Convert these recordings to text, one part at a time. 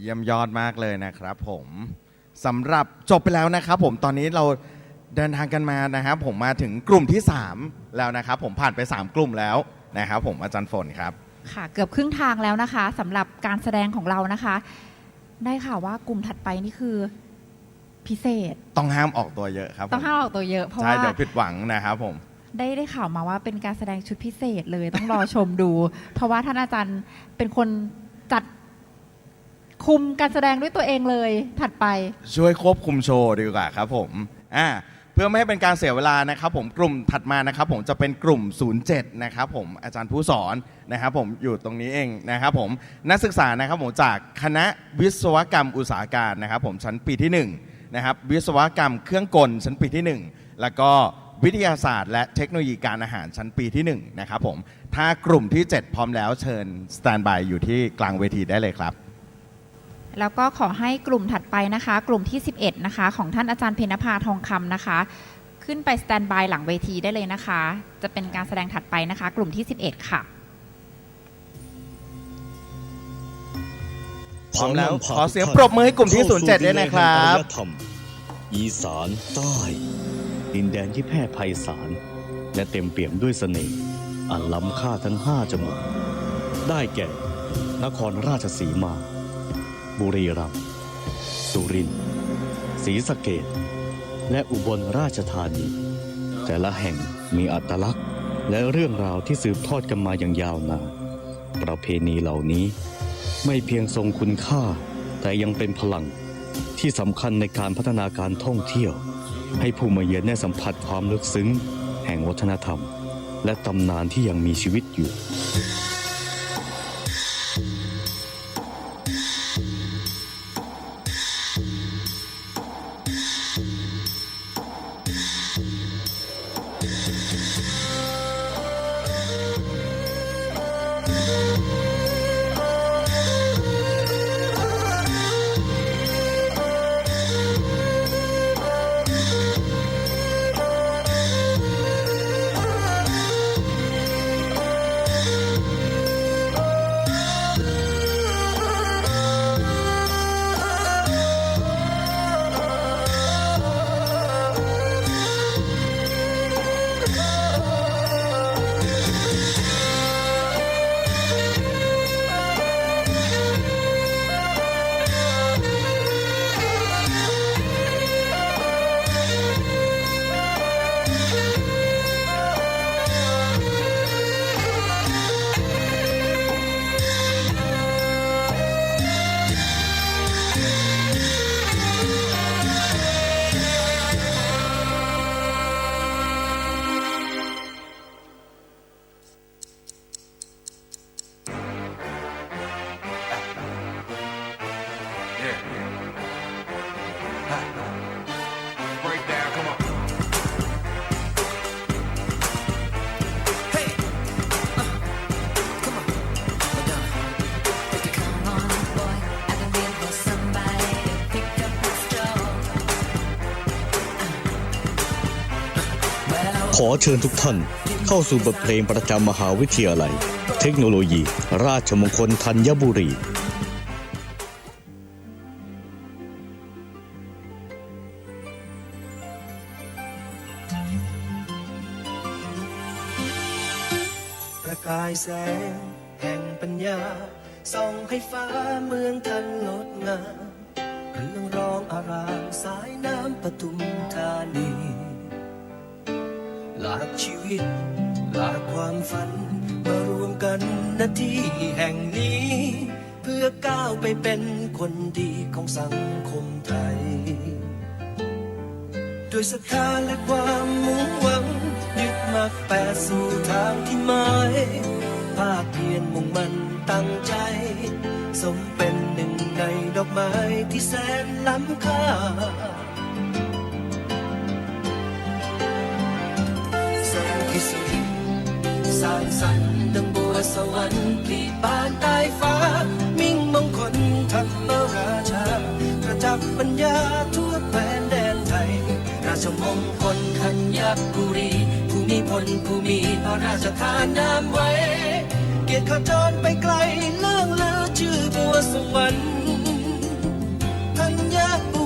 เยี่ยมยอดมากเลยนะครับผมสำหรับจบไปแล้วนะครับผมตอนนี้เราเดินทางกันมานะครับผมมาถึงกลุ่มที่ 3 แล้วนะครับผมผ่านไป 3 กลุ่มแล้วนะครับผมอาจารย์ฝนครับค่ะเกือบครึ่งทางแล้วนะคะสำหรับการแสดงของเรานะคะ ได้ข่าวว่ากลุ่มถัดไปนี่คือพิเศษ ต้องห้ามออกตัวเยอะครับผมต้องห้ามออกตัวเยอะเพราะใช่ว่า เดี๋ยวผิดหวังนะครับผม ได้ได้ข่าวมาว่าเป็นการแสดงชุดพิเศษเลยต้องรอชมดู เพราะว่าท่านอาจารย์เป็นคนจัด คุมการแสดงด้วยตัวเองเลยถัดไป ช่วยควบคุมโชว์ดีกว่าครับผมอ่าเพื่อไม่ให้เป็นการเสียเวลานะครับผมกลุ่มถัดมานะครับผมจะเป็นกลุ่ม 07 นะครับผมอาจารย์ผู้สอนนะครับผมอยู่ตรงนี้เองนะครับผมนักศึกษานะครับผมจากคณะวิศวกรรมอุตสาหการนะครับผมชั้นปีที่1นะครับวิศวกรรมเครื่องกลชั้นปีที่ 1 แล้วก็วิทยาศาสตร์ และเทคโนโลยีการอาหารชั้นปีที่1นะครับผมถ้ากลุ่มที่ 7 พร้อมแล้วเชิญสแตนบายอยู่ที่กลางเวทีได้เลยครับ แล้วก็ขอให้กลุ่มถัดไปนะคะ กลุ่มที่ 11 นะคะ ของท่านอาจารย์เพญนภาทองคำนะคะ ขึ้นไปสแตนบายหลังเวทีได้เลยนะคะ จะเป็นการแสดงถัดไปนะคะ กลุ่มที่ 11 ค่ะพร้อมแล้วขอเสียงปรบมือให้กลุ่มที่ 07 ด้วยนะครับเข้าสู่ดินแดนแห่งอารยธรรมอีสานใต้ดินแดนที่แพร่ไพศาลและเต็มเปี่ยมด้วยเสน่ห์อันล้ำค่าทั้งห้าจังหวัดได้แก่ นครราชสีมา บุรีรัมย์สุรินทร์ศรีสะเกดและอุบลราชธานี แต่ละแห่งมีอัตลักษณ์และเรื่องราวที่สืบทอดกันมาอย่างยาวนานประเพณีเหล่านี้ไม่เพียงทรงคุณค่า แต่ยังเป็นพลังที่สำคัญในการพัฒนาการท่องเที่ยว ให้ผู้มาเยือนได้สัมผัสความลึกซึ้ง แห่งวัฒนธรรม และตำนานที่ยังมีชีวิตอยู่ อเชิญทุกท่าน เข้าสู่บทเพลงประจำมหาวิทยาลัย เทคโนโลยี ราชมงคลธัญบุรีประกายแสงแห่งปัญญาส่องให้ฟ้าเมืองทันงดงามเรื่องร้องอารามสายน้ำปทุมธานี หลากชีวิต หลากความฝัน มารวมกันณที่แห่งนี้ เพื่อก้าวไปเป็นคนดีของสังคมไทย ด้วยศรัทธาและความมุ่งหวัง ยึดมักแปดสู่ทางที่หมายภาคเพียรมุ่งมันตั้งใจ สมเป็นหนึ่งในดอกไม้ที่แสนล้ำค่า สร้างสรรค์ดังบัวสวรรค์ปลีบานใต้ฟ้า มิ่งมงคลธรรมราชา ประจับปัญญาทั่วแผ่นแดนไทย ราชมงคลขัญญบุรีผู้มีพลผู้มีพระราชทานนามไว้ เกียรติขจรไปไกลเลื่องลือชื่อบัวสวรรค์ธัญญปุ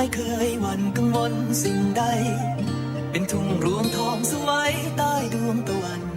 ไม่เคยหวั่นกังวลสิ่งใด เป็นทุ่งรวงทองสวยใต้ดวงตะวัน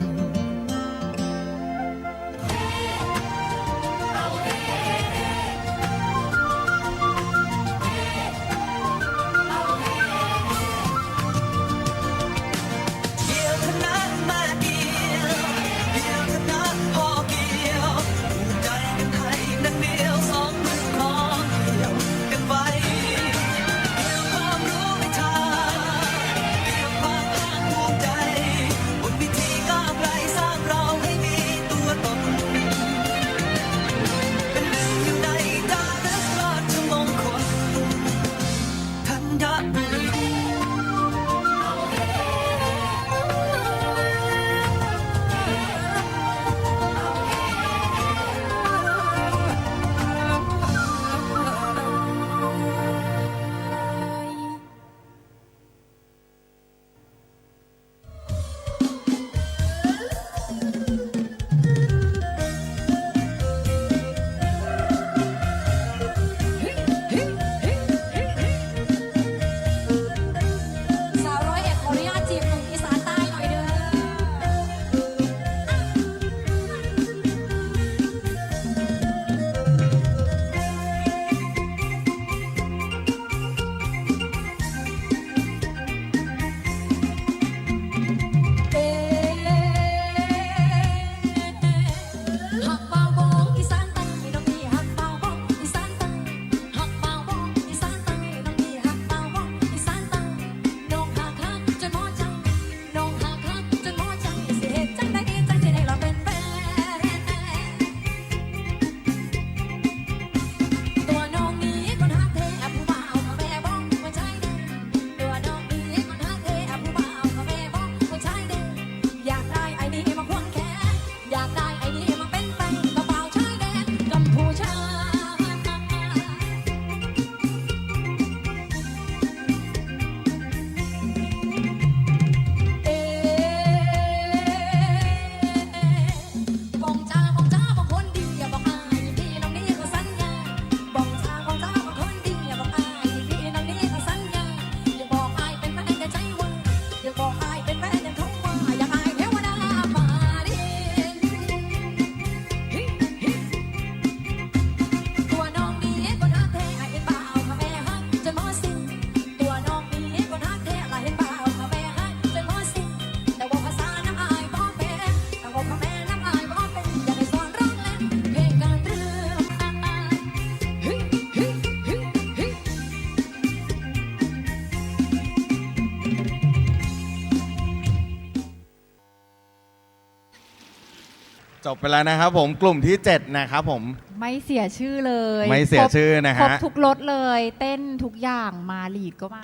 ไปแล้วนะครับผมกลุ่มที่ 7 นะครับผม ไม่เสียชื่อเลยไม่เสียชื่อนะครบฮะ ทุกรถเลย เต้นทุกอย่างมาลีดก็มา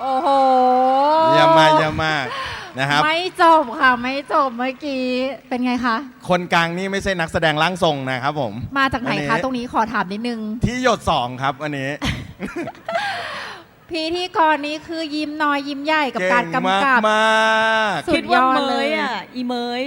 โอ้โหเยี่ยมมากเยี่ยมมากนะครับ ไม่จบค่ะ ไม่จบเมื่อกี้ เป็นไงคะ คนกลางนี่ไม่ใช่นักแสดงร่างทรงนะครับผมมาจากไหนอันนี้คะ ตรงนี้ขอถามนิดนึง ที่หยดสองครับอันนี้ พิธีกรนี้คือยิ้มน้อยยิ้มใหญ่กับการเก่งกำกับมากสุคิดดยว่าอดเมเลยย อะ อีเมย